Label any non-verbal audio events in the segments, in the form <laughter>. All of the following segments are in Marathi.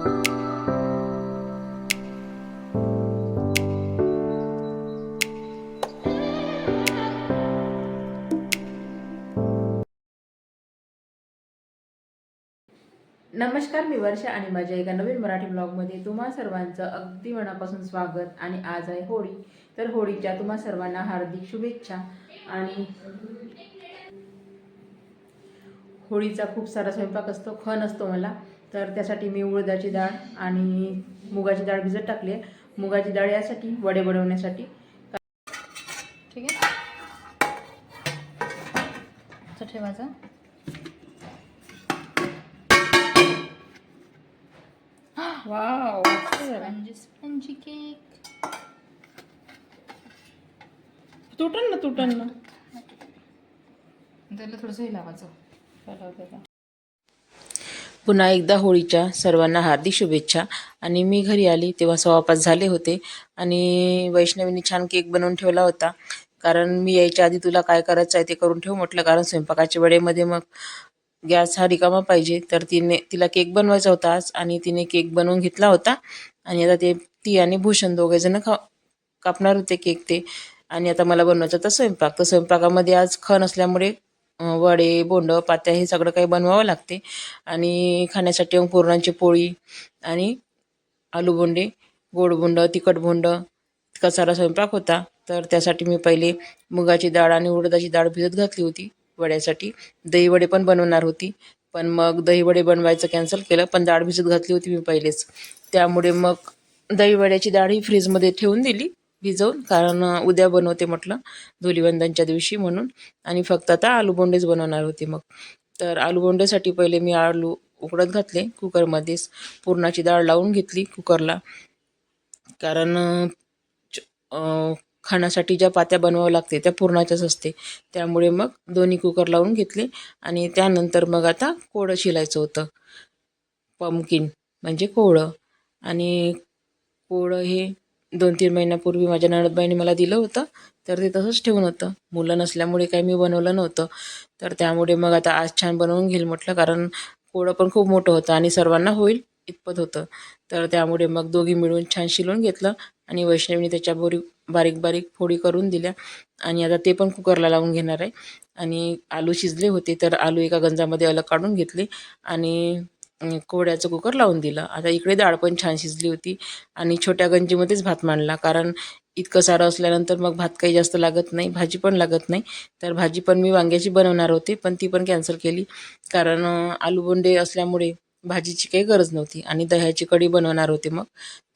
नमस्कार मी वर्षा आणि माझ्या एका नवीन मराठी ब्लॉगमध्ये तुम्हा सर्वांचं अगदी मनापासून स्वागत आणि आज आहे होळी. तर होळीच्या तुम्हा सर्वांना हार्दिक शुभेच्छा आणि होळीचा खूप सारा स्वयंपाक असतो खण असतो मला. तर त्यासाठी मी उडदाची डाळ आणि मुगाची डाळ भिजत टाकली आहे. मुगाची डाळ यासाठी वडे बनवण्यासाठी. ठीक आहे? असं ठेवायचं. Wow spongy spongy cake. तुटन ना तुटन ना. त्याला थोडंसं हे लावायचं. पुन्हा एकदा होळीच्या सर्वांना हार्दिक शुभेच्छा. आणि मी घरी आली तेव्हा सव्वापास झाले होते. आणि वैष्णवीने छान केक बनवून ठेवला होता. कारण मी यायच्या आधी तुला काय करायचं आहे ते करून ठेव म्हटलं. कारण स्वयंपाकाच्या वेळेमध्ये मग गॅस हा रिकामा पाहिजे. तर तिने तिला केक बनवायचा होता आज आणि तिने केक बनवून घेतला होता. आणि आता ते ती आणि भूषण दोघेजणं खा कापणार होते केक ते. आणि आता मला बनवायचा होता स्वयंपाक. तर स्वयंपाकामध्ये आज खण असल्यामुळे वडे बोंड पात्या हे सगळं काही बनवावं लागते. आणि खाण्यासाठी मग पुरणाची पोळी आणि आलू बोंडे गोड बोंड तिखट बोंड इतका सारा स्वयंपाक होता. तर त्यासाठी मी पहिले मुगाची डाळ आणि उडदाची डाळ भिजत घातली होती वड्यासाठी. दहीवडे पण बनवणार होती. पण मग दहीवडे बनवायचं कॅन्सल केलं पण डाळ भिजत घातली होती मी पहिलेच. त्यामुळे मग दहीवड्याची डाळ ही फ्रीजमध्ये ठेवून दिली. भिजवून कारण उद्या बनवते म्हटलं धुलीवंदनच्या दिवशी म्हणून. आणि फक्त आता आलू बोंडेच बनवणार होते मग. तर आलू बोंडेसाठी पहिले मी आलू उकडत घातले कुकरमध्येच पुरणाची डाळ लावून घेतली कुकरला. कारण च- खाण्यासाठी ज्या पात्या बनवावं लागते त्या पुरणाच्याच असते. त्यामुळे मग दोन्ही कुकर लावून घेतले. आणि त्यानंतर मग आता कोळं शिलायचं होतं. पमकिन म्हणजे कोवळं आणि कोवळं हे दोन तीन महिन्यापूर्वी माझ्या नणदबाईने मला दिलं होतं. तर ते तसंच ठेवून होतं. मुलं नसल्यामुळे काही मी बनवलं नव्हतं. तर त्यामुळे मग आता आज छान बनवून घेईल म्हटलं कारण पोळं पण खूप मोठं होतं आणि सर्वांना होईल इतपत होतं. तर त्यामुळे मग दोघी मिळून छान शिलून घेतलं आणि वैष्णवीने त्याच्या बोरी बारीक बारीक फोडी करून दिल्या. आणि आता ते पण कुकरला लावून घेणार आहे. आणि आलू शिजले होते तर आलू एका गंजामध्ये अलग काढून घेतले. आणि कोवड्याचं कुकर लावून दिलं. आता इकडे डाळ पण छान शिजली होती आणि छोट्या गंजीमध्येच भात मांडला. कारण इतकं सारं असल्यानंतर मग भात काही जास्त लागत नाही भाजी पण लागत नाही. तर भाजी पण मी वांग्याची बनवणार होते पण ती पण कॅन्सल केली. कारण आलूबोंडे आलू बोंडे असल्यामुळे भाजीची काही गरज नव्हती आणि दह्याची कढी बनवणार होते मग.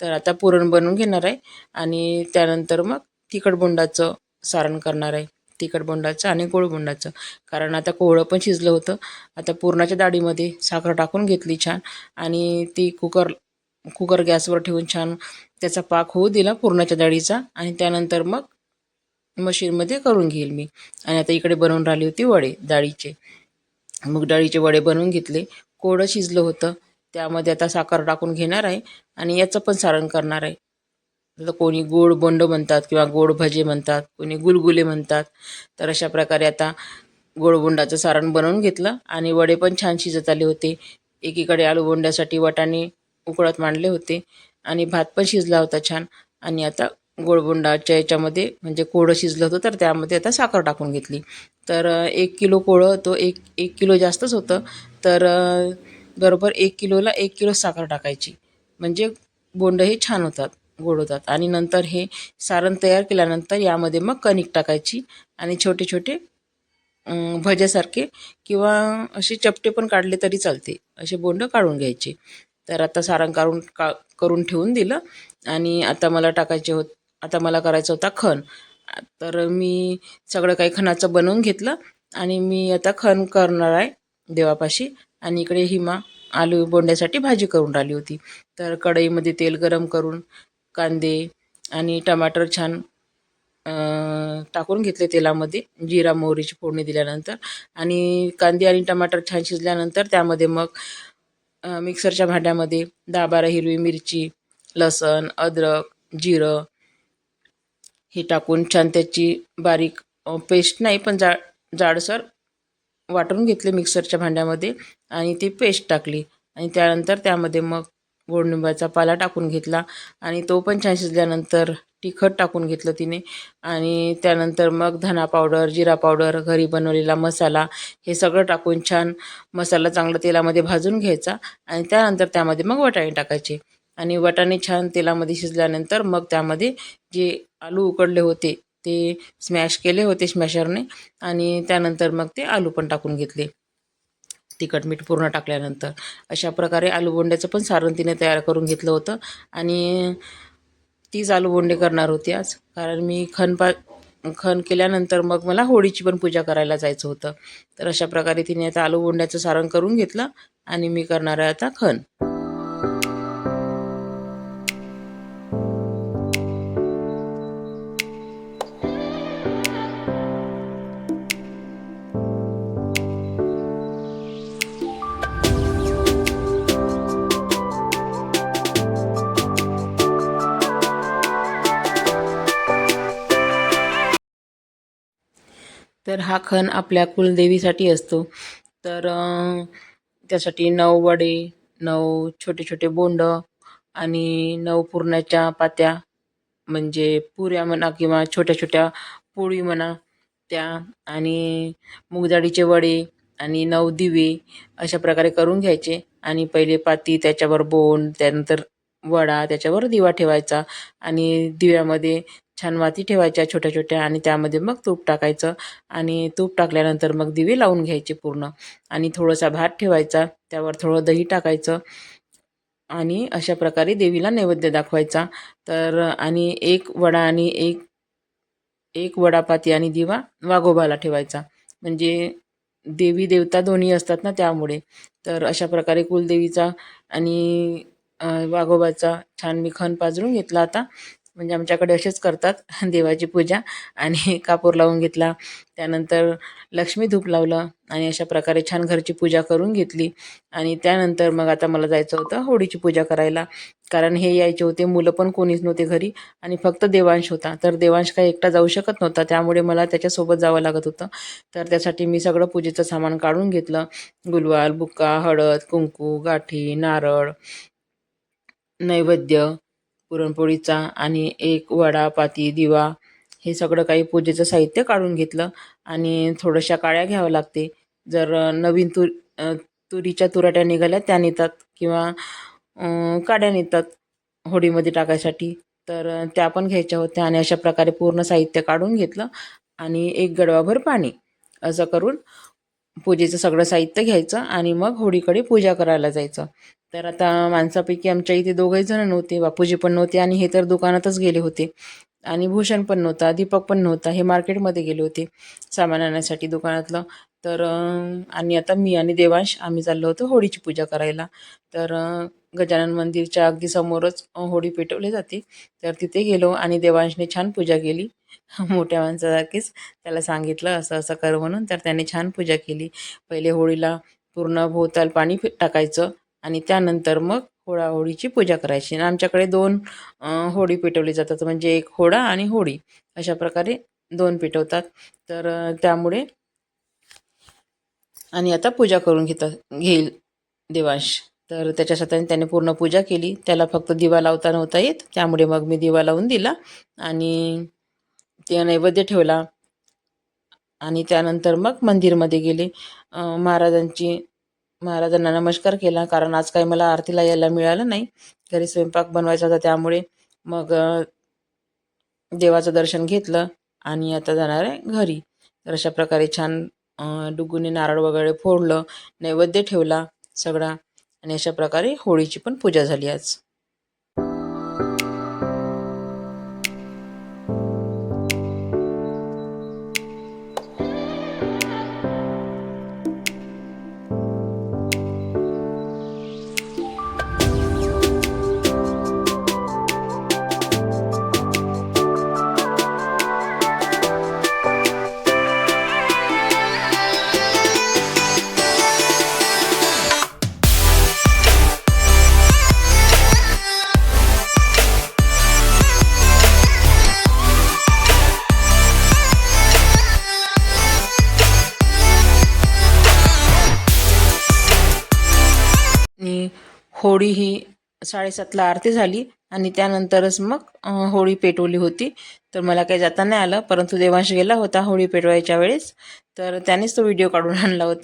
तर आता पुरण बनवून घेणार आहे आणि त्यानंतर मग तिखट बोंडाचं सारण करणार आहे. तिखट बोंडाचं आणि गोड बोंडाचं. कारण आता कोवळं पण शिजलं होतं. आता पुरणाच्या डाळीमध्ये साखर टाकून घेतली छान. आणि ती कुकर कुकर गॅसवर ठेवून छान त्याचा पाक होऊ दिला पुरणाच्या डाळीचा आणि त्यानंतर मग मशीनमध्ये करून घेईल मी. आणि आता इकडे बनवून राहिली होती वडे डाळीचे मग डाळीचे वडे बनवून घेतले. कोडं शिजलं होतं. त्यामध्ये आता साखर टाकून घेणार आहे. आणि याचं पण सारण करणार आहे. जसं कोणी गोड बोंड म्हणतात किंवा गोड भजे म्हणतात कोणी गुलगुले म्हणतात तर अशा प्रकारे आता गोडबोंडाचं सारण बनवून घेतलं आणि वडे पण छान शिजत आले होते. एकीकडे आलू बोंड्यासाठी वाटाणे उकळत मांडले होते आणि भात पण शिजला होता छान. आणि आता गोडबोंडाच्या याच्यामध्ये म्हणजे कोळं शिजलं होतं तर त्यामध्ये आता साखर टाकून घेतली. तर एक किलो कोळं तो एक एक किलो जास्तच होतं. तर बरोबर एक किलोला एक किलो साखर टाकायची. म्हणजे बोंड हे छान होतात. गोड होतात आणि नंतर हे सारण तयार केल्यानंतर यामध्ये मग कणिक टाकायची आणि छोटे छोटे भज्यासारखे किंवा असे चपटे पण काढले तरी चालते. असे बोंड काढून घ्यायचे. तर आता सारण काढून का करून ठेवून दिलं. आणि आता मला टाकायचे होत आता मला करायचा होता खण. तर मी सगळं काही खणाचं बनवून घेतलं. आणि मी आता खण करणार आहे देवापाशी. आणि इकडे हिमा आलू बोंड्यासाठी भाजी करून राहिली होती. तर कढईमध्ये तेल गरम करून कांदे आणि टमाटर छान टाकून घेतले तेलामध्ये जिरा मोहरीची फोडणी दिल्यानंतर. आणि कांदे आणि टमाटर छान शिजल्यानंतर त्यामध्ये मग मिक्सरच्या भांड्यामध्ये दहा बारा हिरवी मिरची लसण अद्रक जिरं हे टाकून छान त्याची बारीक पेस्ट नाही पण जा जाडसर वाटून घेतले मिक्सरच्या भांड्यामध्ये आणि ती पेस्ट टाकली. आणि त्यानंतर त्यामध्ये मग गोडनिंबाचा पाला टाकून घेतला आणि तो पण छान शिजल्यानंतर तिखट टाकून घेतलं तिने. आणि त्यानंतर मग धना पावडर जिरा पावडर घरी बनवलेला मसाला हे सगळं टाकून छान मसाला चांगला तेलामध्ये भाजून घ्यायचा आणि त्यानंतर त्यामध्ये मग वटाणे टाकायचे. आणि वटाणे छान तेलामध्ये शिजल्यानंतर मग त्यामध्ये जे आलू उकडले होते ते स्मॅश केले होते स्मॅशरने आणि त्यानंतर मग ते आलू पण टाकून घेतले. तिखट मीठ पूर्ण टाकल्यानंतर अशा प्रकारे आलू बोंड्याचं पण सारण तिने तयार करून घेतलं होतं. आणि तीच आलू बोंडे करणार होती आज. कारण मी खनपा पा खण केल्यानंतर मग मला होळीची पण पूजा करायला जायचं होतं. तर अशा प्रकारे तिने आता आलू बोंड्याचं सारण करून घेतलं आणि मी करणार आहे आता खण तर हा खण आपल्या कुलदेवीसाठी असतो. तर त्यासाठी नऊ वडे नऊ छोटे छोटे बोंड आणि नऊ पुरणाच्या पात्या म्हणजे पुऱ्या म्हणा किंवा छोट्या छोट्या पोळी म्हणा त्या आणि मूगडाळीचे वडे आणि नऊ दिवे अशा प्रकारे करून घ्यायचे. आणि पहिले पाती त्याच्यावर बोंड त्यानंतर वडा त्याच्यावर दिवा ठेवायचा आणि दिव्यामध्ये छान वाती ठेवायच्या छोट्या छोट्या आणि त्यामध्ये मग तूप टाकायचं. आणि तूप टाकल्यानंतर मग दिवे लावून घ्यायचे पूर्ण. आणि थोडासा भात ठेवायचा त्यावर थोडं दही टाकायचं. आणि अशा प्रकारे देवीला नैवेद्य दाखवायचा. तर आणि एक वडा आणि एक एक वडापाती आणि दिवा वाघोबाला ठेवायचा. म्हणजे देवी देवता दोन्ही असतात ना त्यामुळे. तर अशा प्रकारे कुलदेवीचा आणि वाघोबाचा छान मी खण पाजळून घेतला आता. म्हणजे आमच्याकडे असेच करतात देवाची पूजा. आणि कापूर लावून घेतला. त्यानंतर लक्ष्मी धूप लावलं आणि अशा प्रकारे छान घरची पूजा करून घेतली. आणि त्यानंतर मग आता मला जायचं होतं होळीची पूजा करायला. कारण हे यायचे होते मुलं पण कोणीच नव्हते घरी. आणि फक्त देवांश होता. तर देवांश काही एकटा जाऊ शकत नव्हता. त्यामुळे मला त्याच्यासोबत जावं लागत होतं. तर त्यासाठी मी सगळं पूजेचं सामान काढून घेतलं. गुलवाल बुक्का हळद कुंकू गाठी नारळ नैवेद्य पुरणपोळीचा आणि एक वडा पाती दिवा हे सगळं काही पूजेचं साहित्य काढून घेतलं आणि थोड्याशा काळ्या घ्यावं लागते. जर नवीन तु तुरीच्या तुराट्या निघाल्या त्या नेतात किंवा काड्या नेतात होडीमध्ये टाकायसाठी तर त्या पण घ्यायच्या होत्या आणि अशा प्रकारे पूर्ण साहित्य काढून घेतलं आणि एक गडवाभर पाणी असं करून पूजेचं सगळं साहित्य घ्यायचं आणि मग होळीकडे पूजा करायला जायचं. तर आता माणसापैकी आमच्या इथे दोघंही जण नव्हते बापूजी पण नव्हते आणि हे तर दुकानातच गेले होते. आणि भूषण पण नव्हता दीपक पण नव्हता हे मार्केटमध्ये गेले होते सामान आणण्यासाठी दुकानातलं. तर आणि आता मी आणि देवांश आम्ही चाललो होतो होळीची पूजा करायला. तर गजानन मंदिरच्या अगदी समोरच होळी पेटवली जाते. तर तिथे गेलो आणि देवांशने छान पूजा केली. <laughs> मोठ्या माणसासारखीच त्याला सांगितलं असं असं कर म्हणून. तर त्याने छान पूजा केली. पहिले होळीला पूर्ण भोवताल पाणी टाकायचं. आणि त्यानंतर मग होळा होळीची पूजा करायची. आणि आमच्याकडे दोन होळी पेटवली जातात. म्हणजे एक होळा आणि होळी. अशा प्रकारे दोन पेटवतात. तर त्यामुळे आणि आता पूजा करून घेतात घेईल देवांश. तर त्याच्यासाठी त्याने पूर्ण पूजा केली. त्याला फक्त दिवा लावता नव्हता येत. त्यामुळे मग मी दिवा लावून दिला. आणि ते नैवेद्य ठेवला. आणि त्यानंतर मग मंदिरमध्ये गेले. महाराजांची महाराजांना नमस्कार केला कारण आज काही मला आरतीला यायला मिळालं नाही. घरी स्वयंपाक बनवायचा होता त्यामुळे मग देवाचं दर्शन घेतलं आणि आता जाणार आहे घरी. तर अशा प्रकारे छान डुगुने नारळ वगैरे फोडलं नैवेद्य ठेवला सगळा आणि अशा प्रकारे होळीची पण पूजा झाली आज. होळी ही साडेसातला आरती झाली आणि त्यानंतरच मग होळी पेटवली होती. तर मला काही जाता नाही आलं परंतु देवांश गेला होता होळी पेटवायच्या वेळेस. तर त्यानेच तो व्हिडिओ काढून आणला होता.